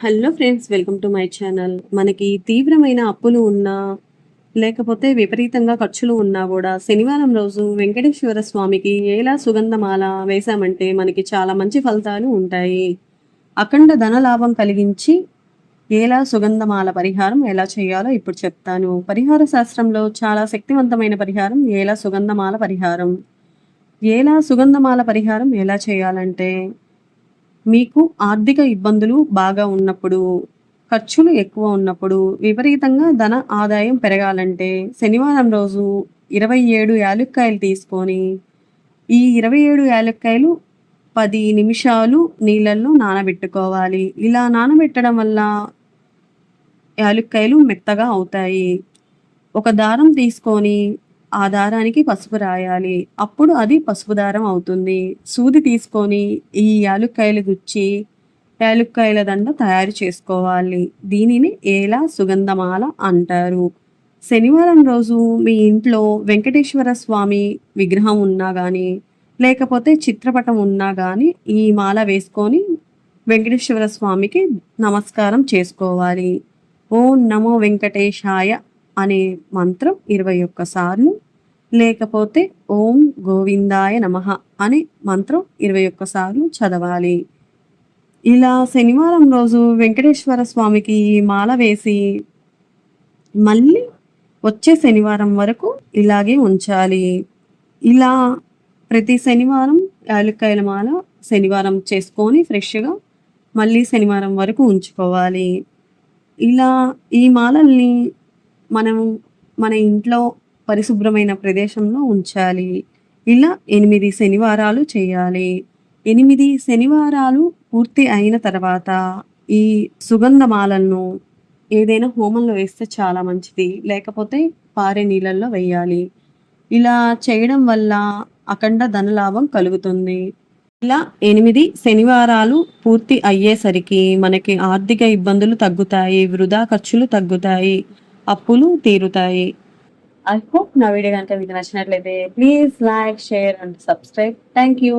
Hello friends welcome to my channel. మనకి తీవ్రమైన అప్పులు ఉన్నా లేకపోతే విపరీతంగా ఖర్చులు ఉన్నా కూడా శనివారం రోజు వెంకటేశ్వర స్వామికి ఏలా సుగంధమాల వేశామంటే మనకి చాలా మంచి ఫలితాలు ఉంటాయి. అఖండ ధన లాభం కలిగించి ఏలా సుగంధమాల పరిహారం ఎలా చేయాలో ఇప్పుడు చెప్తాను. పరిహార శాస్త్రంలో చాలా శక్తివంతమైన పరిహారం ఏలా సుగంధమాల పరిహారం. ఏలా సుగంధమాల పరిహారం ఎలా చేయాలంటే మీకు ఆర్థిక ఇబ్బందులు బాగా ఉన్నప్పుడు ఖర్చులు ఎక్కువ ఉన్నప్పుడు విపరీతంగా ధన ఆదాయం పెరగాలంటే శనివారం రోజు ఇరవై ఏడు యాలుక్కాయలు తీసుకొని ఈ ఇరవై ఏడు యాలుక్కాయలు పది నిమిషాలు నీళ్ళల్లో నానబెట్టుకోవాలి. ఇలా నానబెట్టడం వల్ల యాలుక్కాయలు మెత్తగా అవుతాయి. ఒక దారం తీసుకొని ఆ దారానికి పసుపు రాయాలి. అప్పుడు అది పసుపు దారం అవుతుంది. సూది తీసుకొని ఈ యాలుక్కాయలు గుచ్చి యాలుక్కాయల దండ తయారు చేసుకోవాలి. దీనిని ఏలా సుగంధమాల అంటారు. శనివారం రోజు మీ ఇంట్లో వెంకటేశ్వర స్వామి విగ్రహం ఉన్నా కానీ లేకపోతే చిత్రపటం ఉన్నా కానీ ఈ మాల వేసుకొని వెంకటేశ్వర స్వామికి నమస్కారం చేసుకోవాలి. ఓం నమో వెంకటేశాయ అనే మంత్రం ఇరవై ఒక్కసార్లు లేకపోతే ఓం గోవిందాయ నమ అనే మంత్రం ఇరవై ఒక్కసార్లు చదవాలి. ఇలా శనివారం రోజు వెంకటేశ్వర స్వామికి ఈ మాల వేసి మళ్ళీ వచ్చే శనివారం వరకు ఇలాగే ఉంచాలి. ఇలా ప్రతి శనివారం యాలక్కాయల మాల శనివారం చేసుకొని ఫ్రెష్గా మళ్ళీ శనివారం వరకు ఉంచుకోవాలి. ఇలా ఈ మాలల్ని మనం మన ఇంట్లో పరిశుభ్రమైన ప్రదేశంలో ఉంచాలి. ఇలా ఎనిమిది శనివారాలు చేయాలి. ఎనిమిది శనివారాలు పూర్తి అయిన తర్వాత ఈ సుగంధమాలను ఏదైనా హోమంలో వేస్తే చాలా మంచిది. లేకపోతే పారే నీళ్ళల్లో వేయాలి. ఇలా చేయడం వల్ల అఖండ ధనలాభం కలుగుతుంది. ఇలా ఎనిమిది శనివారాలు పూర్తి అయ్యేసరికి మనకి ఆర్థిక ఇబ్బందులు తగ్గుతాయి వృధా ఖర్చులు తగ్గుతాయి. అప్పులు తీరుతాయి. ఐ హోప్ నా వీడియో కనుక మీకు నచ్చినట్లయితే please like share and subscribe thank you